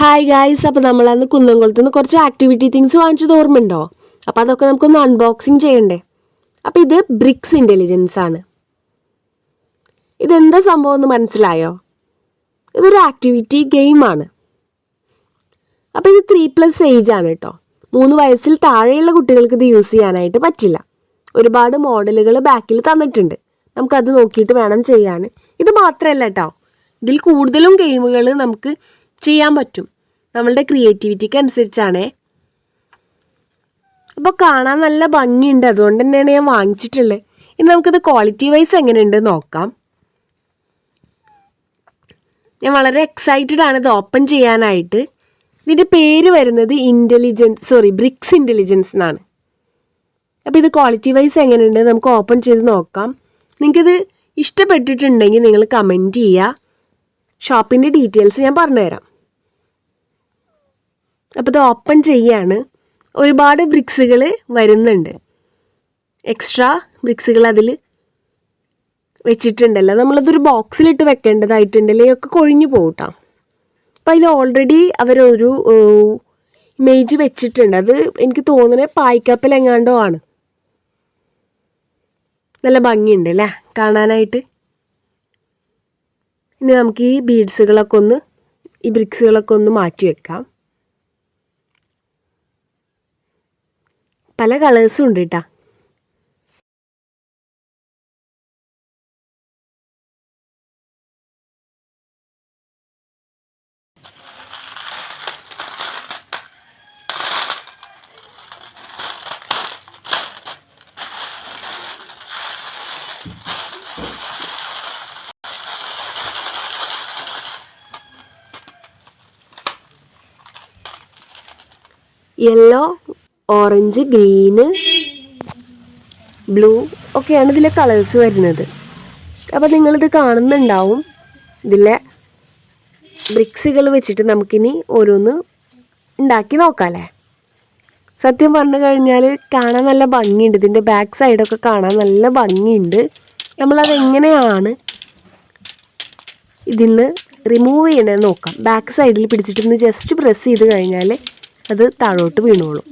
Hi guys അപ്പോൾ നമ്മളന്ന് കുന്നംകുളത്ത് നിന്ന് കുറച്ച് ആക്ടിവിറ്റി തിങ്സ് വാങ്ങിച്ചത് ഓർമ്മയുണ്ടോ? അപ്പോൾ അതൊക്കെ നമുക്കൊന്ന് അൺബോക്സിങ് ചെയ്യണ്ടേ? അപ്പോൾ ഇത് ബ്രിക്സ് ഇന്റലിജൻസ് ആണ്. ഇതെന്താ സംഭവം എന്ന് മനസ്സിലായോ? ഇതൊരു ആക്ടിവിറ്റി ഗെയിമാണ് അപ്പോൾ ഇത് ത്രീ പ്ലസ് ഏജ് ആണ് കേട്ടോ മൂന്ന് വയസ്സിൽ താഴെയുള്ള കുട്ടികൾക്ക് ഇത് യൂസ് ചെയ്യാനായിട്ട് പറ്റില്ല. ഒരുപാട് മോഡലുകൾ ബാക്കിൽ തന്നിട്ടുണ്ട്. നമുക്കത് നോക്കിയിട്ട് വേണം ചെയ്യാൻ. ഇത് മാത്രമല്ല കേട്ടോ ഇതിൽ കൂടുതലും ഗെയിമുകൾ നമുക്ക് ചെയ്യാൻ പറ്റും. നമ്മളുടെ ക്രിയേറ്റിവിറ്റിക്ക് അനുസരിച്ചാണേ അപ്പോൾ കാണാൻ നല്ല ഭംഗിയുണ്ട്. അതുകൊണ്ട് തന്നെയാണ് ഞാൻ വാങ്ങിച്ചിട്ടുള്ളത് ഇനി നമുക്കിത് ക്വാളിറ്റി വൈസ് എങ്ങനെയുണ്ട് നോക്കാം. ഞാൻ വളരെ എക്സൈറ്റഡ് ആണ് ഇത് ഓപ്പൺ ചെയ്യാനായിട്ട്. ഇതിന്റെ പേര് വരുന്നത് ഇന്റലിജൻസ് സോറി ബ്രിക്സ് ഇന്റലിജൻസ് എന്നാണ്. അപ്പോൾ ഇത് ക്വാളിറ്റി വൈസ് എങ്ങനെയുണ്ട് നമുക്ക് ഓപ്പൺ ചെയ്ത് നോക്കാം. നിങ്ങൾക്കിത് ഇഷ്ടപ്പെട്ടിട്ടുണ്ടെങ്കിൽ നിങ്ങൾ കമന്റ് ചെയ്യുക. ഷോപ്പിന്റെ ഡീറ്റെയിൽസ് ഞാൻ പറഞ്ഞുതരാം. അപ്പോൾ ഇത് ഓപ്പൺ ചെയ്യാണ്. ഒരുപാട് ബ്രിക്സുകൾ വരുന്നുണ്ട്. എക്സ്ട്രാ ബ്രിക്സുകൾ അതിൽ വെച്ചിട്ടുണ്ടല്ലോ. നമ്മളതൊരു ബോക്സിലിട്ട് വെക്കേണ്ടതായിട്ടുണ്ടല്ലോ? ഒക്കെ കൊഴിഞ്ഞു പോകട്ടോ അപ്പോൾ അതിൽ ഓൾറെഡി അവരൊരു ഇമേജ് വെച്ചിട്ടുണ്ട്. അത് എനിക്ക് തോന്നുന്നത് പായ്ക്കപ്പലെങ്ങാണ്ടോ ആണ്. നല്ല ഭംഗിയുണ്ട് അല്ലേ കാണാനായിട്ട്. ഇനി നമുക്ക് ഈ ബീഡ്സുകളൊക്കെ ഒന്ന് ഈ ബ്രിക്സുകളൊക്കെ ഒന്ന് മാറ്റി വെക്കാം. പല കളേഴ്സും ഉണ്ട് കേട്ടോ യെല്ലോ ഓറഞ്ച് ഗ്രീന് ബ്ലൂ ഒക്കെയാണ് ഇതിലെ കളേഴ്സ് വരുന്നത്. അപ്പോൾ നിങ്ങളിത് കാണുന്നുണ്ടാവും. ഇതിലെ ബ്രിക്സുകൾ വെച്ചിട്ട് നമുക്കിനി ഓരോന്ന് ഉണ്ടാക്കി നോക്കാമല്ലേ സത്യം പറഞ്ഞു കഴിഞ്ഞാൽ കാണാൻ നല്ല ഭംഗിയുണ്ട്. ഇതിന്റെ ബാക്ക് സൈഡൊക്കെ കാണാൻ നല്ല ഭംഗിയുണ്ട്. നമ്മളത് എങ്ങനെയാണ് ഇതിൽ നിന്ന് റിമൂവ് ചെയ്യണമെന്ന് നോക്കാം ബാക്ക് സൈഡിൽ പിടിച്ചിട്ടൊന്ന് ജസ്റ്റ് പ്രസ് ചെയ്ത് കഴിഞ്ഞാൽ അത് താഴോട്ട് വീണോളും.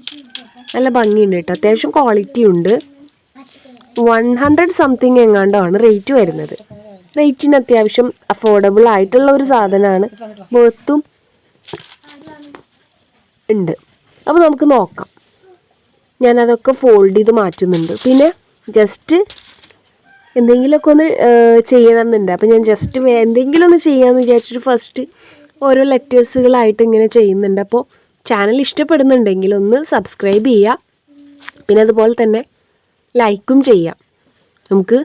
നല്ല ഭംഗിയുണ്ട് കേട്ടോ. അത്യാവശ്യം ക്വാളിറ്റി ഉണ്ട്. വൺ ഹൺഡ്രഡ് സംതിങ് എങ്ങാണ്ടാണ് റേറ്റ് വരുന്നത്. റേറ്റിന് അത്യാവശ്യം അഫോർഡബിൾ ആയിട്ടുള്ള ഒരു സാധനമാണ്. ബേർത്തും ഉണ്ട്. അപ്പോൾ നമുക്ക് നോക്കാം. ഞാനതൊക്കെ ഫോൾഡ് ചെയ്ത് മാറ്റുന്നുണ്ട്. പിന്നെ ജസ്റ്റ് എന്തെങ്കിലുമൊക്കെ ഒന്ന് ചെയ്യണമെന്നുണ്ട്. അപ്പം ഞാൻ ജസ്റ്റ് എന്തെങ്കിലും ഒന്ന് ചെയ്യാമെന്ന് വിചാരിച്ചിട്ട് ഫസ്റ്റ് ഓരോ ലെറ്റേഴ്സുകളായിട്ട് ഇങ്ങനെ ചെയ്യുന്നുണ്ട്. അപ്പോൾ ചാനൽ ഇഷ്ടപ്പെടുന്നുണ്ടെങ്കിൽ ഒന്ന് സബ്സ്ക്രൈബ് ചെയ്യുക. പിന്നെ അതുപോലെ തന്നെ ലൈക്കും ചെയ്യാം നമുക്ക്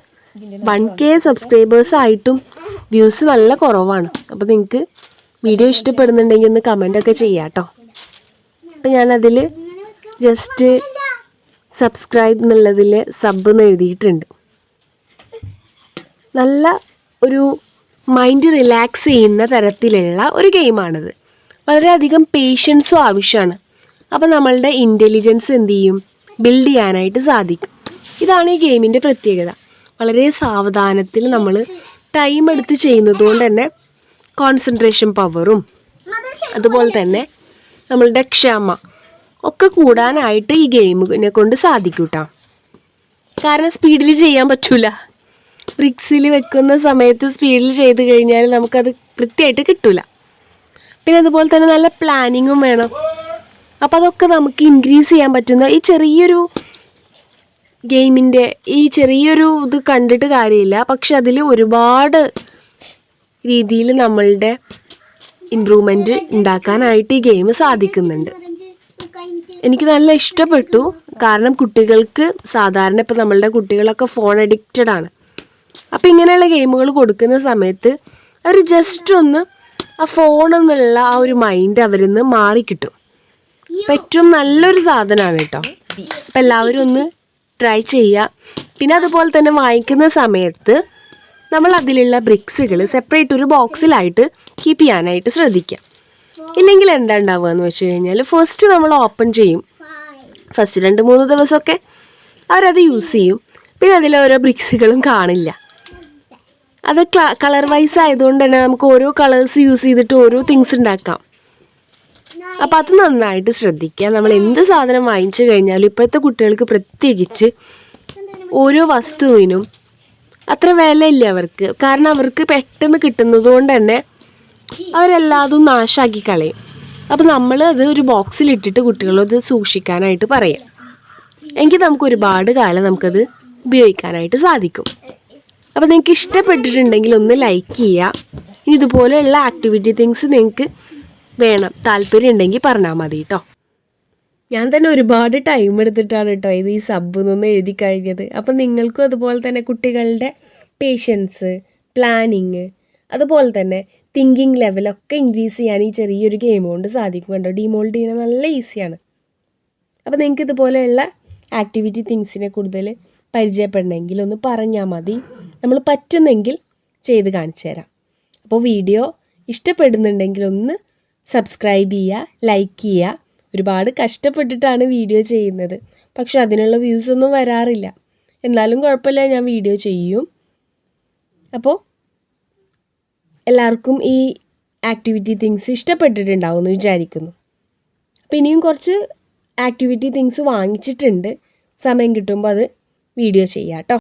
വൺ കെ സബ്സ്ക്രൈബേഴ്സ് ആയിട്ടും വ്യൂസ് നല്ല കുറവാണ്. അപ്പോൾ നിങ്ങൾക്ക് വീഡിയോ ഇഷ്ടപ്പെടുന്നുണ്ടെങ്കിൽ ഒന്ന് കമന്റൊക്കെ ചെയ്യാം കേട്ടോ അപ്പം ഞാനതിൽ ജസ്റ്റ് സബ്സ്ക്രൈബ് എന്നുള്ളതിൽ സബ് എന്ന് എഴുതിയിട്ടുണ്ട്. നല്ല ഒരു മൈൻഡ് റിലാക്സ് ചെയ്യുന്ന തരത്തിലുള്ള ഒരു ഗെയിമാണിത് വളരെയധികം പേഷ്യൻസും ആവശ്യമാണ്. അപ്പോൾ നമ്മളുടെ ഇന്റലിജൻസ് എന്ത് ചെയ്യും? ബിൽഡ് ചെയ്യാനായിട്ട് സാധിക്കും. ഇതാണ് ഈ ഗെയിമിന്റെ പ്രത്യേകത. വളരെ സാവധാനത്തിൽ നമ്മൾ ടൈം എടുത്ത് ചെയ്യുന്നത് കൊണ്ട് തന്നെ കോൺസെൻട്രേഷൻ പവറും അതുപോലെ തന്നെ നമ്മളുടെ ക്ഷമ ഒക്കെ കൂടാനായിട്ട് ഈ ഗെയിമിനെ കൊണ്ട് സാധിക്കും കേട്ടോ കാരണം സ്പീഡിൽ ചെയ്യാൻ പറ്റൂല. ബ്രിക്സിൽ വെക്കുന്ന സമയത്ത് സ്പീഡിൽ ചെയ്ത് കഴിഞ്ഞാൽ നമുക്കത് കൃത്യമായിട്ട് കിട്ടൂല. പിന്നെ അതുപോലെ തന്നെ നല്ല പ്ലാനിങ്ങും വേണം. അപ്പോൾ അതൊക്കെ നമുക്ക് ഇൻക്രീസ് ചെയ്യാൻ പറ്റുന്ന ഈ ചെറിയൊരു ഗെയിമിന്റെ ഈ ചെറിയൊരു ഇത് കണ്ടിട്ട് കാര്യമില്ല. പക്ഷെ അതിൽ ഒരുപാട് രീതിയിൽ നമ്മളുടെ ഇമ്പ്രൂവ്മെന്റ് ഉണ്ടാക്കാനായിട്ട് ഈ ഗെയിം സാധിക്കുന്നുണ്ട്. എനിക്ക് നല്ല ഇഷ്ടപ്പെട്ടു. കാരണം കുട്ടികൾക്ക് സാധാരണ ഇപ്പോൾ നമ്മളുടെ കുട്ടികളൊക്കെ ഫോൺ അഡിക്റ്റഡ് ആണ്. അപ്പോൾ ഇങ്ങനെയുള്ള ഗെയിമുകൾ കൊടുക്കുന്ന സമയത്ത് അവർ ജസ്റ്റ് ഒന്ന് ആ ഫോൺ എന്നുള്ള ആ ഒരു മൈൻഡ് അവരിൽ നിന്ന് മാറിക്കിട്ടും അപ്പം ഏറ്റവും നല്ലൊരു സാധനമാണ് കേട്ടോ. അപ്പം എല്ലാവരും ഒന്ന് ട്രൈ ചെയ്യുക പിന്നെ അതുപോലെ തന്നെ വാങ്ങിക്കുന്ന സമയത്ത് നമ്മൾ അതിലുള്ള ബ്രിക്സുകൾ സെപ്പറേറ്റ് ഒരു ബോക്സിലായിട്ട് കീപ്പ് ചെയ്യാനായിട്ട് ശ്രദ്ധിക്കാം. ഇല്ലെങ്കിൽ എന്താ ഉണ്ടാവുക എന്ന് വെച്ച് കഴിഞ്ഞാൽ ഫസ്റ്റ് നമ്മൾ ഓപ്പൺ ചെയ്യും. ഫസ്റ്റ് രണ്ട് മൂന്ന് ദിവസമൊക്കെ അവരത് യൂസ് ചെയ്യും. പിന്നെ അതിൽ ഓരോ ബ്രിക്സുകളും കാണില്ല. അത് കളർ വൈസ് ആയതുകൊണ്ട് തന്നെ നമുക്ക് ഓരോ കളേഴ്സ് യൂസ് ചെയ്തിട്ട് ഓരോ തിങ്സ് ഉണ്ടാക്കാം. അപ്പം അത് നന്നായിട്ട് ശ്രദ്ധിക്കുക. നമ്മൾ എന്ത് സാധനം വാങ്ങിച്ചു കഴിഞ്ഞാലും ഇപ്പോഴത്തെ കുട്ടികൾക്ക് പ്രത്യേകിച്ച് ഓരോ വസ്തുവിനും അത്ര വിലയില്ല അവർക്ക്. കാരണം അവർക്ക് പെട്ടെന്ന് കിട്ടുന്നത് കൊണ്ട് തന്നെ അവരെല്ലാതും നാശാക്കി കളയും. അപ്പം നമ്മൾ അത് ഒരു ബോക്സിലിട്ടിട്ട് കുട്ടികളത് സൂക്ഷിക്കാനായിട്ട് പറയാം. എങ്കിൽ നമുക്ക് ഒരുപാട് കാലം നമുക്കത് ഉപയോഗിക്കാനായിട്ട് സാധിക്കും. അപ്പോൾ നിങ്ങൾക്ക് ഇഷ്ടപ്പെട്ടിട്ടുണ്ടെങ്കിൽ ഒന്ന് ലൈക്ക് ചെയ്യുക ഇനി ഇതുപോലെയുള്ള ആക്ടിവിറ്റി തിങ്സ് നിങ്ങൾക്ക് വേണം താല്പര്യം ഉണ്ടെങ്കിൽ പറഞ്ഞാൽ മതി കേട്ടോ ഞാൻ തന്നെ ഒരുപാട് ടൈം എടുത്തിട്ടാണ് കേട്ടോ ഇത് ഈ സബ് നിന്ന് എഴുതി കഴിഞ്ഞത്. അപ്പം നിങ്ങൾക്കും അതുപോലെ തന്നെ കുട്ടികളുടെ പേഷ്യൻസ് പ്ലാനിങ് അതുപോലെ തന്നെ തിങ്കിങ് ലെവലൊക്കെ ഇൻക്രീസ് ചെയ്യാൻ ഈ ചെറിയൊരു ഗെയിം കൊണ്ട് സാധിക്കും കേട്ടോ ഡിമോൾഡ് ചെയ്യാൻ നല്ല ഈസിയാണ് അപ്പോൾ നിങ്ങൾക്ക് ഇതുപോലെയുള്ള ആക്ടിവിറ്റി തിങ്സിനെ കൂടുതൽ പരിചയപ്പെടണമെങ്കിൽ ഒന്ന് പറഞ്ഞാൽ മതി. നമ്മൾ പറ്റുന്നെങ്കിൽ ചെയ്ത് കാണിച്ചു തരാം. അപ്പോൾ വീഡിയോ ഇഷ്ടപ്പെടുന്നുണ്ടെങ്കിൽ ഒന്ന് സബ്സ്ക്രൈബ് ചെയ്യുക ലൈക്ക് ചെയ്യുക. ഒരുപാട് കഷ്ടപ്പെട്ടിട്ടാണ് വീഡിയോ ചെയ്യുന്നത്. പക്ഷെ അതിനുള്ള വ്യൂസ് ഒന്നും വരാറില്ല. എന്നാലും കുഴപ്പമില്ല ഞാൻ വീഡിയോ ചെയ്യും. അപ്പോൾ എല്ലാവർക്കും ഈ ആക്ടിവിറ്റി തിങ്സ് ഇഷ്ടപ്പെട്ടിട്ടുണ്ടാവും എന്ന് വിചാരിക്കുന്നു. അപ്പോൾ ഇനിയും കുറച്ച് ആക്ടിവിറ്റി തിങ്സ് വാങ്ങിച്ചിട്ടുണ്ട്. സമയം കിട്ടുമ്പോൾ അത് വീഡിയോ ചെയ്യാം കേട്ടോ.